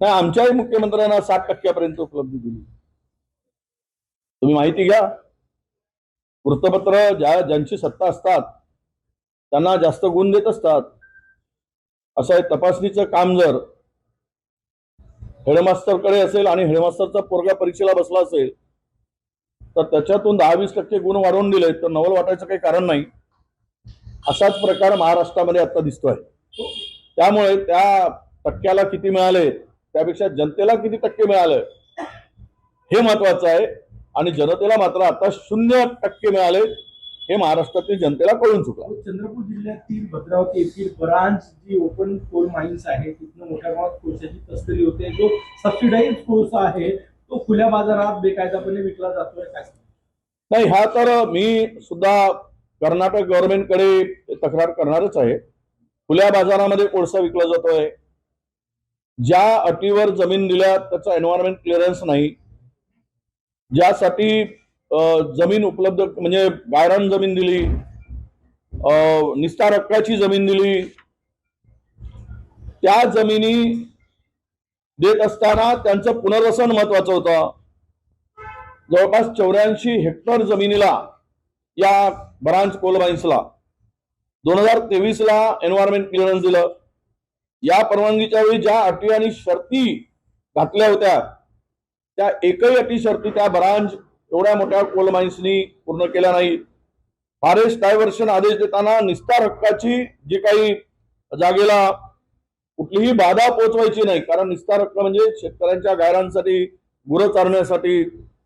नाही आमच्याही मुख्यमंत्र्यांना साठ टक्क्यापर्यंत उपलब्धी दिली. तुम्ही माहिती घ्या. वृत्तपत्र ज्या ज्यांची सत्ता असतात त्यांना जास्त गुण देत असतात. असं आहे तपासणीचं काम जर हेडमास्टरकडे असेल आणि हेडमास्टरचा पोरगा परीक्षेला बसला असेल तर त्याच्यातून दहा वीस टक्के गुण वाढवून दिले तर नवल वाटायचं काही कारण नाही. असाच प्रकार महाराष्ट्रामध्ये आता दिसतोय. त्यामुळे त्या टक्क्याला किती मिळाले त्यापेक्षा जनतेला किती टक्के मिळाले हे महत्वाचं आहे. आणि जनतेला मात्र आता शून्य टक्के मिळाले. हे महाराष्ट्रातील जनतेला कळून चुकलं. चंद्रपूर जिल्ह्यातील भद्रावती येथील बरांच जी ओपन कोल माइन्स आहे तिथनं मोठ्या प्रमाणात कोळशाची तस्करी होते. जो सबसिडाईज कोळसा आहे तो खुल्या बाजारात बेकायदापणे विकला जातोय काय नाही हा तर मी सुद्धा कर्नाटक गव्हर्नमेंटकडे तक्रार करणारच आहे. खुल्या बाजारामध्ये कोळसा विकला जातोय. ज्या अटीवर जमीन दिल्या त्याचा एन्व्हायरमेंट क्लिअरन्स नाही. ज्यासाठी जमीन उपलब्ध म्हणजे गायरान जमीन दिली अं, निस्तार जमीन दिली त्या जमिनी देत असताना त्यांचं पुनर्वसन महत्वाचं होतं. जवळपास चौऱ्याऐंशी हेक्टर जमिनीला या ब्रांच कोल माइन्सला दोन हजार तेवीसला एन्व्हायरमेंट क्लिअरन्स दिलं. या परवानगीच्या वेळी ज्या अटी आणि शर्ती घातल्या होत्या त्या एकही अटी शर्ती त्या ब्रांच एवढ्या मोठ्या कोल माइन्सनी पूर्ण केल्या नाही फॉरेस्ट डायव्हर्शन आदेश देताना निस्तार हक्काची जी काही जागेला कुठलीही बाधा पोहोचवायची नाही कारण निस्तार हक्क म्हणजे शेतकऱ्यांच्या गायरांसाठी गुरं चारण्यासाठी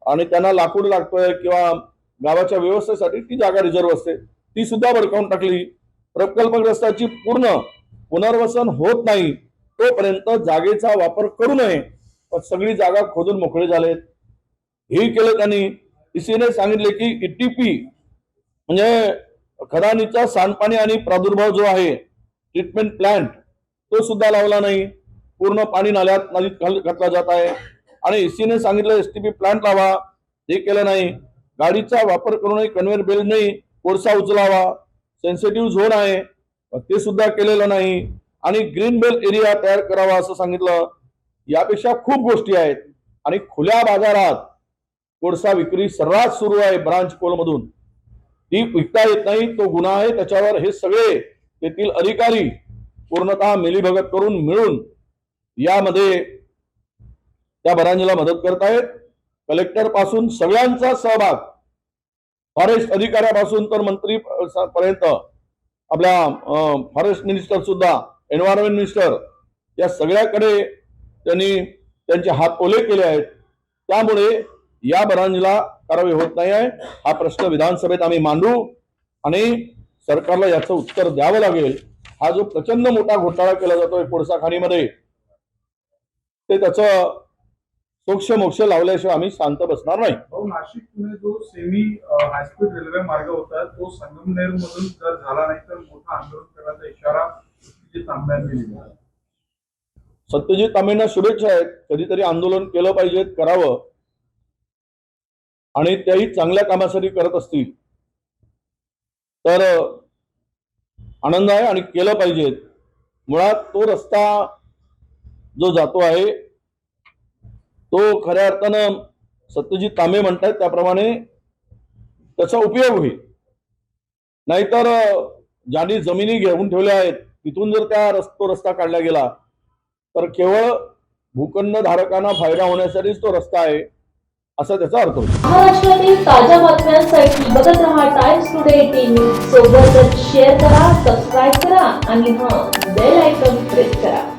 आणि त्यांना लाकूड लागतोय किंवा गावाच्या व्यवस्थेसाठी ती जागा रिझर्व असते. ती सुद्धा भडकावून टाकली. प्रकल्पग्रस्ताची पूर्ण पुनर्वसन होत नाही तोपर्यंत जागेचा वापर करू नये. पण सगळी जागा खोदून मोकळे झालेत. हेही केलं त्यांनी. इसीने सांगितले की ईटीपी म्हणजे खदानीचा सांडपाणी आणि प्रादुर्भाव जो आहे ट्रीटमेंट प्लांट तो सुद्धा लावला नाही. पूर्ण पाणी नाल्यात नदीत घाल- घातला जात आहे. आणि इसीने सांगितलं एच टी पी प्लांट लावा. हे केलं नाही. गाडीचा वापर करू नये कन्व्हेअर बेल्ट नाही. कोळसा उचलावा. सेन्सिटिव्ह झोन आहे. ते सुद्धा केलेलं नाही. आणि ग्रीन बेल्ट एरिया तयार करावा असं सांगितलं. यापेक्षा खूप गोष्टी आहेत. आणि खुल्या बाजारात कोळसा विक्री सर्रास सुरू आहे ब्रांच कोलमधून ती विकता येत नाही तो गुन्हा आहे. त्याच्यावर हे सगळे तेथील अधिकारी पूर्णतः मिलीभगत करून मिळून यामध्ये त्या बरांजीला मदत करत आहेत. कलेक्टरपासून सगळ्यांचा सहभाग. फॉरेस्ट अधिकाऱ्यापासून तर मंत्री पर्यंत. आपल्या फॉरेस्ट मिनिस्टर सुद्धा एन्व्हायरमेंट मिनिस्टर या सगळ्याकडे त्यांनी त्यांचे हात ओले केले आहेत. त्यामुळे या बरांजला कारवाई होत नाही आहे. हा प्रश्न विधानसभेत आम्ही मांडू आणि सरकारला याचं उत्तर द्यावं लागेल. हा जो प्रचंड मोठा घोटाळा केला जातोय कोळसा खाणीमध्ये ते त्याचं सोक्ष मोक्ष लावल्याशिवाय आम्ही शांत बसणार नाही. नाशिक पुणे जो सेमी हायस्पीड रेल्वे मार्ग होता तो संगमनेर मधून जर झाला नाही तर मोठा आंदोलन करण्याचा इशारा सत्यजित तांबेंना शुभेच्छा आहेत. कधीतरी आंदोलन केलं पाहिजे करावं. आणि त्याही चांगल्या कामासाठी करत असतील. तर आनंद आहे आणि केलं पाहिजे. मुळात तो रस्ता जो जातो आहे तो खऱ्या अर्थानं सत्यजित तांबे म्हणतायत त्याप्रमाणे त्याचा उपयोग होईल. नाहीतर ज्यांनी जमिनी घेऊन ठेवल्या आहेत तिथून जर त्या रस्तो रस्ता काढला गेला तर केवळ भूखंड धारकांना फायदा होण्यासाठीच तो रस्ता आहे असा त्याचा अर्थ होतो. महाराष्ट्रातील ताज्या बातम्यांसाठी बघत राहा टाइम्स टुडे टीव्ही सोबतच शेअर करा सबस्क्राईब करा आणि हा बेल आयकॉन प्रेस करा.